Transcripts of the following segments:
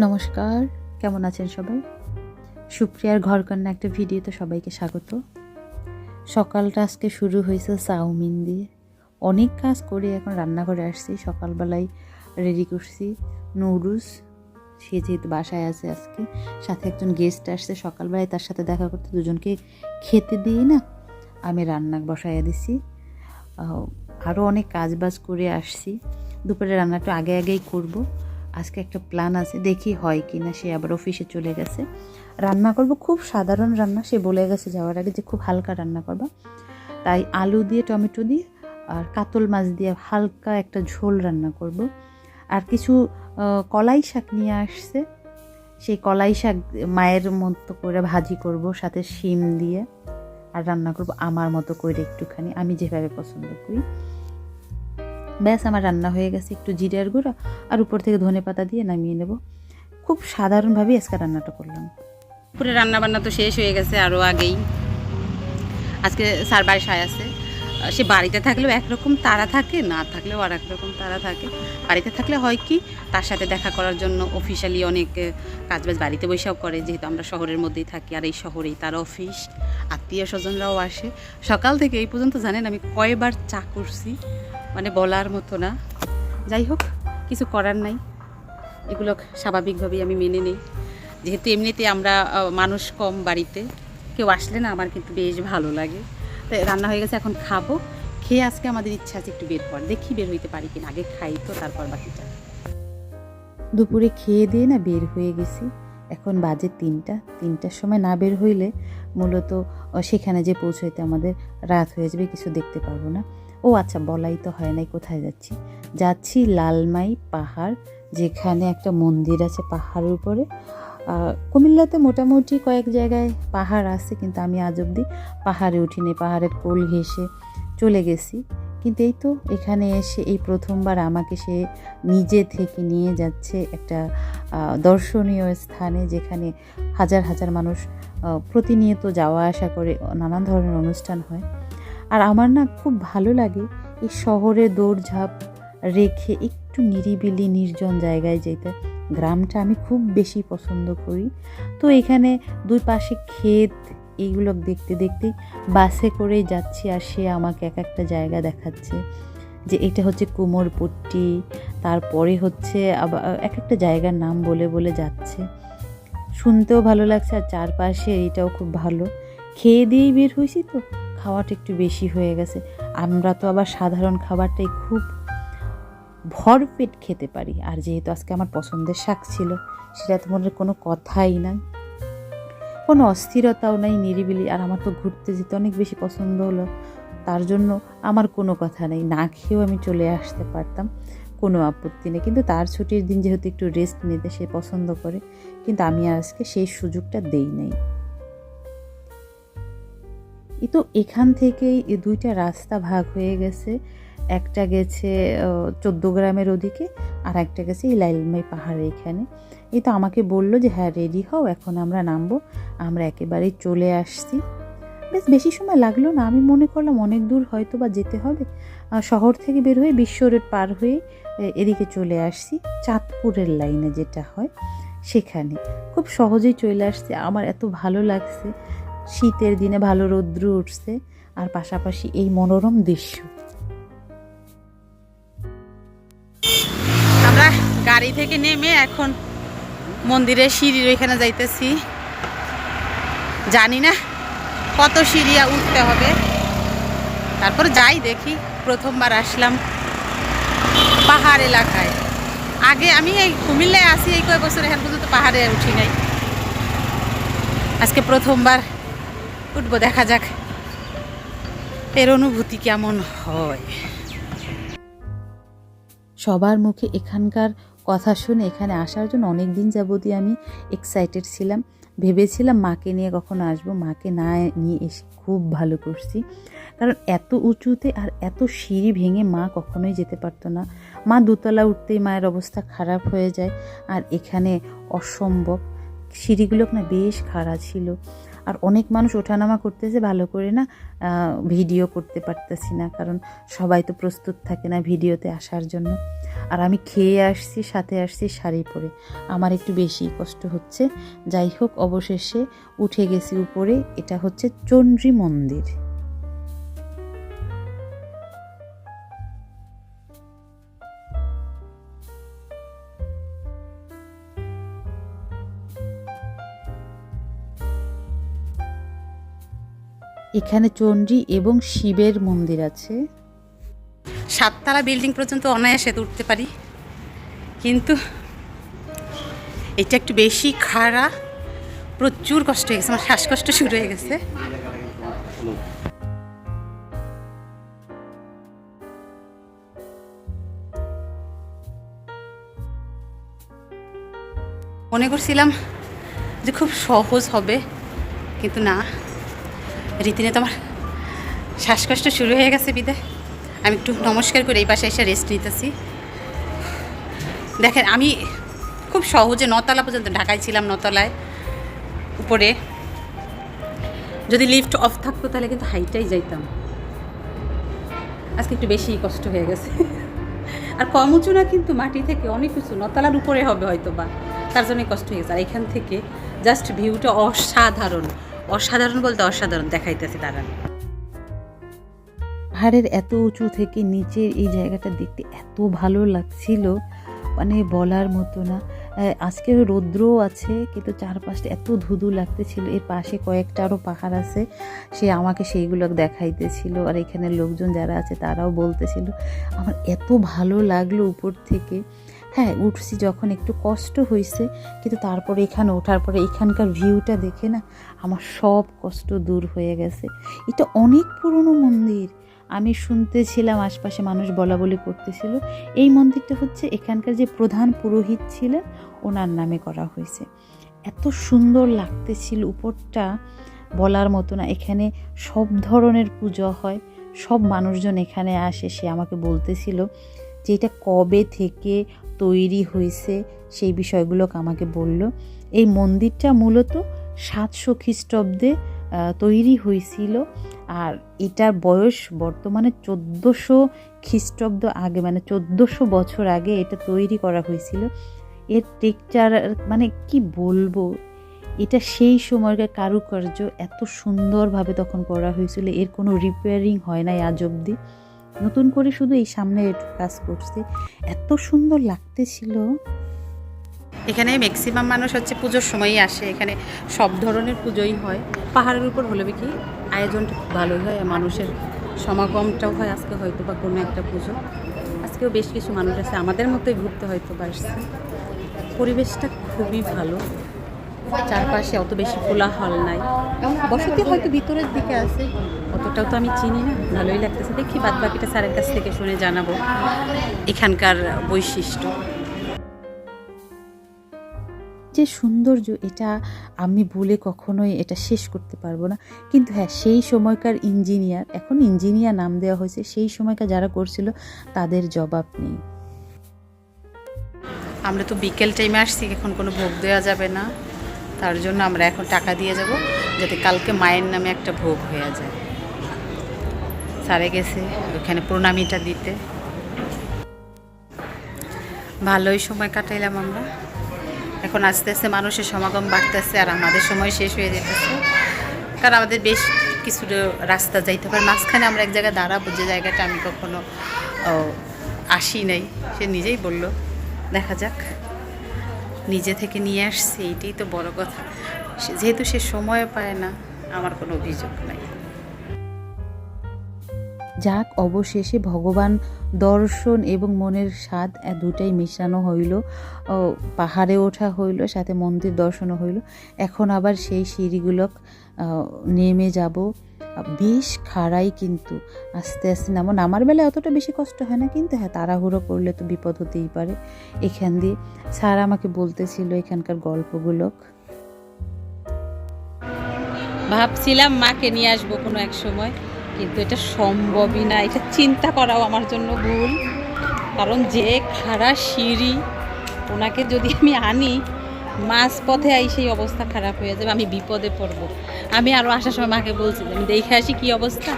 নমস্কার, কেমন আছেন সবাই? সুপ্রিয়ার ঘরকন্যা একটা ভিডিওতে সবাইকে স্বাগত। সকালটা আজকে শুরু হয়েছে চাউমিন দিয়ে। অনেক কাজ করে এখন রান্না করে আসছি, সকালবেলায় রেডি করছি নুডলস সে যেহেতু বাসায় আছে আজকে, সাথে একজন গেস্ট আসছে, সকালবেলায় তার সাথে দেখা করতে দুজনকে খেতে দিয়ে না আমি রান্না বসাইয়া দিছি। আরও অনেক কাজ বাজ করে আসছি। দুপুরে রান্নাটা আগে আগেই করব। আজকে একটা প্ল্যান আছে, দেখি হয় কি না সে আবার অফিসে চলে গেছে। রান্না করব, খুব সাধারণ রান্না, সে বলে গেছে যাওয়ার আগে যে খুব হালকা রান্না করবা। তাই আলু দিয়ে, টমেটো দিয়ে আর কাতল মাছ দিয়ে হালকা একটা ঝোল রান্না করব। আর কিছু কলাই শাক নিয়ে আসছে। সেই কলাই শাক মায়ের মতো করে ভাজি করব, সাথে শিম দিয়ে। আর রান্না করব আমার মতো করে একটুখানি, আমি যেভাবে পছন্দ করি। ব্যাস, আমার রান্না হয়ে গেছে, একটু জিরার গুঁড়ো, আর উপর থেকে ধনে পাতা দিয়ে নামিয়ে নেব। খুব সাধারণভাবেই আজকে রান্নাটা করলাম। দুপুরে রান্না বান্না তো শেষ হয়ে গেছে আরও আগেই। আজকে স্যার বাসায় আছে। সে বাড়িতে থাকলেও একরকম তারা থাকে, না থাকলেও আর একরকম তারা থাকে। বাড়িতে থাকলে হয় কি, তার সাথে দেখা করার জন্য অফিসিয়ালি অনেক কাজবাজ বাড়িতে বসেও করে, যেহেতু আমরা শহরের মধ্যেই থাকি, আর এই শহরেই তার অফিস আত্মীয় স্বজনরাও আসে। সকাল থেকে এই পর্যন্ত জানেন আমি কয়বার চা করছি। মানে বলার মতো না। যাই হোক, কিছু করার নাই। এগুলো স্বাভাবিকভাবেই আমি মেনে নিই। যেহেতু এমনিতে আমরা মানুষ কম বাড়িতে, কেউ আসলে না আমার কিন্তু বেশ ভালো লাগে। তো রান্না হয়ে গেছে, এখন খাব। খেয়ে আজকে আমাদের ইচ্ছা আছে একটু বের কর দেখি বের হইতে পারি কিনা। আগে খাই তো, তারপর বাকিটা। দুপুরে খেয়ে দিয়ে না বের হয়ে গেছি। এখন বাজে তিনটা। তিনটার সময় না বের হইলে মূলত সেখানে যে পৌঁছাইতে আমাদের রাত হয়ে যাবে, কিছু দেখতে পারব না। ও আচ্ছা বলাই তো হয় নাই, কোথায় যাচ্ছি? যাচ্ছি লালমাই পাহাড়, যেখানে একটা মন্দির আছে পাহাড়ের উপরে। কুমিল্লাতে মোটামুটি কয়েক জায়গায় পাহাড় আছে, কিন্তু আমি আজ অবধি পাহাড়ে উঠিনি, পাহাড়ের কোল ঘেঁষে চলে গেছি। কিন্তু এই তো এখানে এসে, এই প্রথমবার আমাকে সে নিজে থেকে নিয়ে যাচ্ছে একটা দর্শনীয় স্থানে, যেখানে হাজার হাজার মানুষ প্রতিনিয়ত যাওয়া আসা করে, নানান ধরনের অনুষ্ঠান হয়। আর আমার না খুব ভালো লাগে এই শহরে দৌড়ঝাঁপ রেখে একটু নিরিবিলি, নির্জন জায়গায় যেতে। গ্রামটা আমি খুব বেশি পছন্দ করি। তো এখানে দুই পাশে ক্ষেত, এইগুলো দেখতে দেখতে বাসে করেই যাচ্ছি আর সে আমাকে এক একটা জায়গা দেখাচ্ছে। যে এটা হচ্ছে কুমোরপট্টি তারপরে হচ্ছে আবার এক একটা জায়গার নাম বলে বলে যাচ্ছে। শুনতেও ভালো লাগছে আর চারপাশে এইটাও খুব ভালো। খেয়ে দিয়েই বের হয়েছি তো। খাওয়াটা একটু বেশি হয়ে গেছে। আমরা তো আবার সাধারণ খাবারটাই খুব ভরপেট খেতে পারি। আর যেহেতু আজকে আমার পছন্দের শাক ছিল, সেটা তো মনে কোনো কথাই না কোনো অস্থিরতাও নাই নিরিবিলি। আর আমার তো ঘুরতে যেতে অনেক বেশি পছন্দ হলো। তার জন্য আমার কোনো কথা নেই। না খেয়েও আমি চলে আসতে পারতাম। কোনো আপত্তি নেই। কিন্তু তার ছুটির দিন যেহেতু একটু রেস্ট নিতে সে পছন্দ করে, কিন্তু আমি আজকে সেই সুযোগটা দেই নাই। এই তো এখান থেকেই এই দুইটা রাস্তা ভাগ হয়ে গেছে। একটা গেছে চোদ্দ গ্রামের ওদিকে, আর একটা গেছে এই লাইলমাই পাহাড়ে এখানে। এই তো আমাকে বলল যে হ্যাঁ রেডি হও, এখন আমরা নামবো। আমরা একেবারেই চলে আসছি। বেশ বেশি সময় লাগল না, আমি মনে করলাম অনেক দূর হয়তো বা যেতে হবে। শহর থেকে বের হয়ে বিশ্ব রোড পার হয়ে এদিকে চলে আসছি, চাঁদপুরের লাইনে যেটা হয়, সেখানে। খুব সহজেই চলে আসছে, আমার এত ভালো লাগছে। শীতের দিনে ভালো রৌদ্র উঠছে আর পাশাপাশি এই মনোরম দৃশ্য। আমরা গাড়ি থেকে নেমে এখন মন্দিরের সিঁড়ির ওইখানে যাইতেছি। জানি না কত সিঁড়িয়া উঠতে হবে। তারপর যাই দেখি, প্রথমবার আসলাম পাহাড় এলাকায়। আগে আমি এই কুমিল্লায় আসি এই কয়েক বছর এখন পর্যন্ত পাহাড়ে উঠি নাই। আজকে প্রথমবার উঠবো, দেখা যাক। এর অনুভূতি কেমন হয়? সবার মুখে এখানকার কথা শুনে এখানে আসার জন্য অনেক দিন যাবতই আমি এক্সাইটেড ছিলাম। ভেবেছিলাম মাকে নিয়ে কখনো আসব। মাকে না নিয়ে এসে খুব ভালো করছি। কারণ এত উঁচুতে আর এত সিঁড়ি ভেঙে মা কখনোই যেতে পারতো না। মা দুতলা উঠতেই মায়ের অবস্থা খারাপ হয়ে যায়। আর এখানে অসম্ভব। সিঁড়িগুলো না বেশ খাড়া ছিল। আর অনেক মানুষ ওঠানামা করতেছে, ভালো করে না ভিডিও করতে পারতেছি না, কারণ সবাই তো প্রস্তুত থাকে না ভিডিওতে আসার জন্য। আর আমি খেয়ে আসছি, সাথে আসছি শাড়ি পরে। আমার একটু বেশি কষ্ট হচ্ছে। যাই হোক, অবশেষে উঠে গেছি উপরে, এটা হচ্ছে চন্ডী মন্দির। এখানে চণ্ডী এবং শিবের মন্দির আছে। সাততলা বিল্ডিং পর্যন্ত অনায়াসে উঠতে পারি। কিন্তু এটা একটু বেশি খাড়া, প্রচুর কষ্ট হয়ে গেছে, আমার শ্বাসকষ্ট শুরু হয়ে গেছে। মনে করছিলাম যে খুব সহজ হবে, কিন্তু না। রীতিনীতি তোমার শ্বাসকষ্ট শুরু হয়ে গেছে বিদায় আমি একটু নমস্কার করে এই পাশে এসে রেস্ট নিতেছি। দেখেন, আমি খুব সহজে নতলা পর্যন্ত ঢাকায় ছিলাম, নতলায় উপরে। যদি লিফট অফ থাকতো তাহলে কিন্তু হাইটাই যাইতাম। আজকে একটু বেশি কষ্ট হয়ে গেছে। আর কম উঁচু না, কিন্তু মাটি থেকে অনেক উঁচু, নতলার উপরে হবে হয়তো বা তার জন্যই কষ্ট হয়ে গেছে। আর এখান থেকে জাস্ট ভিউটা অসাধারণ। অসাধারণ বলতে অসাধারণ দেখাইতেছে তারা। পাহাড়ের এত উঁচু থেকে নিচের এই জায়গাটা দেখতে এত ভালো লাগছিল মানে বলার মতো না। আজকে রৌদ্রও আছে, কিন্তু চারপাশটা এত ধুধু লাগতেছিল। এর পাশে কয়েকটা আরও পাহাড় আছে, সে আমাকে সেইগুলো দেখাইতেছিল। আর এখানে লোকজন যারা আছে তারাও বলতেছিল, আমার এত ভালো লাগল উপর থেকে। হ্যাঁ উঠছি যখন একটু কষ্ট হয়েছে কিন্তু তারপরে এখানে ওঠার পরে এখানকার ভিউটা দেখে না আমার সব কষ্ট দূর হয়ে গেছে। এটা অনেক পুরনো মন্দির। আমি শুনতেছিলাম আশপাশে মানুষ বলা বলি করতেছিল। এই মন্দিরটা হচ্ছে এখানকার যে প্রধান পুরোহিত ছিলেন, ওনার নামে করা হয়েছে। এত সুন্দর লাগতেছিল উপরটা বলার মতো না। এখানে সব ধরনের পুজো হয়, সব মানুষজন এখানে আসে। সে আমাকে বলতেছিল যে এটা কবে থেকে তৈরি হয়েছে, সেই বিষয়গুলোকে আমাকে বলল। এই মন্দিরটা মূলত সাতশো খ্রিস্টাব্দে তৈরি হয়েছিল। আর এটার বয়স বর্তমানে চোদ্দোশো খ্রিস্টাব্দ আগে মানে চোদ্দোশো বছর আগে এটা তৈরি করা হয়েছিল। এর টেকচার মানে কি বলব? এটা সেই সময়কার কারুকার্য, এত সুন্দরভাবে তখন করা হয়েছিল। এর কোনো রিপেয়ারিং হয় নাই আজ অবধি। নতুন করে শুধু এই সামনে কাজ করছে। এত সুন্দর লাগতেছিল। এখানে ম্যাক্সিমাম মানুষ হচ্ছে পুজোর সময়ই আসে। এখানে সব ধরনের পুজোই হয়। পাহাড়ের উপর হলে কি আয়োজনটা খুব ভালোই হয়, মানুষের সমাগমটাও হয় আজকে হয়তো বা কোনো একটা পুজো। আজকেও বেশ কিছু মানুষ আছে, আমাদের মতোই ঘুরতে হয়তো বা আসছে। পরিবেশটা খুবই ভালো। চারপাশে অত বেশি কোলাহল নাই। বসতি হয়তো ভিতরের দিকে আছে। অতটাও তো আমি চিনি না। ভালোই লাগতেছে। দেখি বাদ বাকিটা স্যারের কাছ থেকে শুনে জানাব এখানকার বৈশিষ্ট্য। যে সৌন্দর্য এটা আমি বলে কখনোই এটা শেষ করতে পারব না। কিন্তু হ্যাঁ সেই সময়কার ইঞ্জিনিয়ার এখন ইঞ্জিনিয়ার নাম দেওয়া হয়েছে সেই সময়কার যারা করছিল তাদের জবাব নেই। আমরা তো বিকেল টাইমে আসছি এখন কোনো ভোগ দেওয়া যাবে না। তার জন্য আমরা এখন টাকা দিয়ে যাব যাতে কালকে মায়ের নামে একটা ভোগ হয়ে যায়। সারে গেছে, ওখানে প্রণামীটা দিতে। ভালোই সময় কাটাইলাম আমরা। এখন আস্তে আস্তে মানুষের সমাগম বাড়তেছে আর আমাদের সময় শেষ হয়ে যেতেছে। কারণ আমাদের বেশ কিছু রাস্তা যাইতে পারে। মাঝখানে আমরা এক জায়গায় দাঁড়াবো, যে জায়গাটা আমি কখনো আসি নাই। সে নিজেই বলল, দেখা যাক। নিজে থেকে নিয়ে আসছে। এইটাই তো বড় কথা। যেহেতু সে সময় পায় না, আমার কোনো অভিযোগ নাই। যাক, অবশেষে ভগবান দর্শন এবং মনের স্বাদ দুটাই মেশানো হইল। পাহাড়ে ওঠা হইল, সাথে মন্দির দর্শনও হইল। এখন আবার সেই সিঁড়িগুলো নেমে যাব। বেশ খাড়াই কিন্তু, আস্তে আস্তে নামো। নামার বেলায় অতটা বেশি কষ্ট হয় না, কিন্তু হ্যাঁ তাড়াহুড়ো করলে তো বিপদ হতেই পারে। এখান দিয়ে স্যার আমাকে বলতেছিল এখানকার গল্পগুলো ভাবছিলাম মাকে নিয়ে আসব কোনো এক সময়। কিন্তু এটা সম্ভবই না। এটা চিন্তা করাও আমার জন্য ভুল। কারণ যে খাড়া সিঁড়ি ওনাকে যদি আমি আনি মাছ পথে আই সেই অবস্থা খারাপ হয়ে যাবে, আমি বিপদে পড়ব। আমি আরও আসার সময় মাকে বলছি, আমি দেখে আসি কী অবস্থা?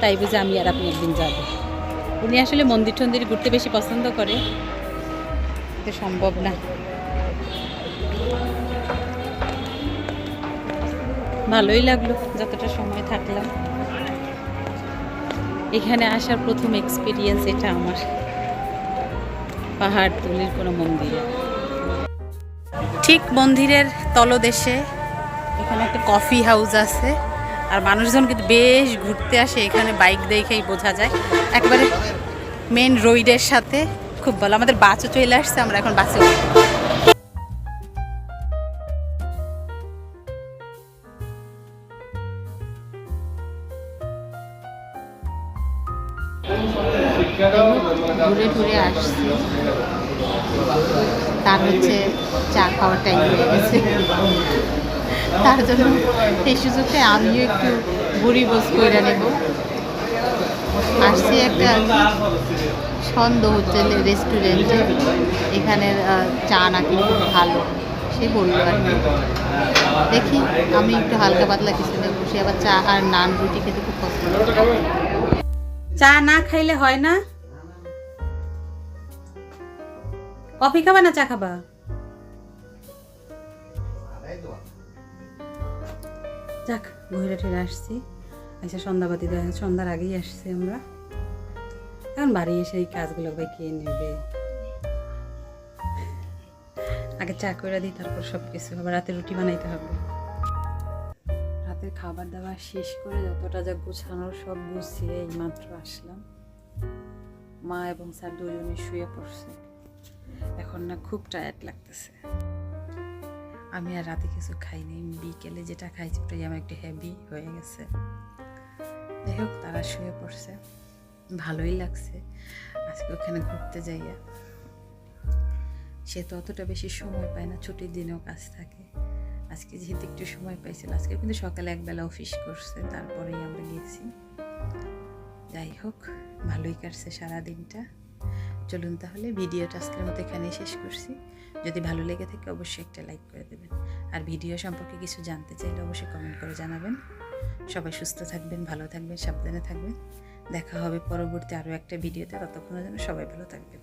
তাই বুঝে আমি আর আপনি একদিন যাব। উনি আসলে মন্দির টন্দির ঘুরতে বেশি পছন্দ করে। এটা সম্ভব না। ভালোই লাগল, যতটা সময় থাকলাম। এখানে আসার প্রথম এক্সপিরিয়েন্স এটা আমার। পাহাড় তুলির কোনো মন্দিরে। ঠিক মন্দিরের তলদেশে এখানে একটা কফি হাউস আছে। আর মানুষজন কিন্তু বেশ ঘুরতে আসে, এখানে বাইক দেখেই বোঝা যায়। একবারে মেন রোডের সাথে খুব ভালো। আমাদের বাসও চলে আসছে, আমরা এখন বাসে ঘুরে ঘুরে আসছি। তার হচ্ছে চা খাওয়ার টাইম হয়ে গেছে। তার জন্য এই সুযোগে আমিও একটু বুড়ি বোস করে নেব। আসছি একটা ছন্দ হোটেল রেস্টুরেন্টে। এখানের চা নাকি খুব ভালো। সে বলল আর কি, দেখি, আমি একটু হালকা পাতলা কিছু নেব। সে আবার চা আর নান রুটি খেতে খুব পছন্দ। চা না খাইলে হয় না? কফি খাবা না চা খাবা? যাক ঘুরে টুরে আসছি। আচ্ছা সন্ধ্যাবাতি দেওয়া সন্ধ্যার আগেই আসছি আমরা। এখন বাড়ি এসে এই কাজগুলো ভাই কে নেবে? আগে চা করে দিই, তারপর সব কিছু আবার রাতে রুটি বানাইতে হবে। রাতের খাবার দাবার শেষ করে যতটা যা গুছানোর সব গুছিয়ে এই মাত্র আসলাম। মা এবং স্যার দুজনে শুয়ে পড়ছে। এখন না খুব টায়ার্ড লাগতেছে। আমি আর রাতে কিছু খাইনি। বিকেলে যেটা খাইছি ওটাই আমার একটু হেভি হয়ে গেছে। যাই হোক, তারা শুয়ে পড়ছে। ভালোই লাগছে। আজকে ওখানে ঘুরতে যাইয়া। সে তো অতটা বেশি সময় পায় না, ছুটির দিনেও কাজ থাকে। আজকে যেহেতু একটু সময় পাইছিল, আজকে কিন্তু সকালে একবেলা অফিস করছে, তারপরেই আমরা গেছি যাই হোক, ভালোই কাটছে সারা দিনটা চলুন তাহলে ভিডিওটা আজকের মতো এখানেই শেষ করছি। যদি ভালো লেগে থাকে অবশ্যই একটা লাইক করে দেবেন। আর ভিডিও সম্পর্কে কিছু জানতে চাইলে অবশ্যই কমেন্ট করে জানাবেন। সবাই সুস্থ থাকবেন, ভালো থাকবেন, সাবধানে থাকবেন। দেখা হবে পরবর্তী আরও একটা ভিডিওতে। ততক্ষণের জন্য সবাই ভালো থাকবেন।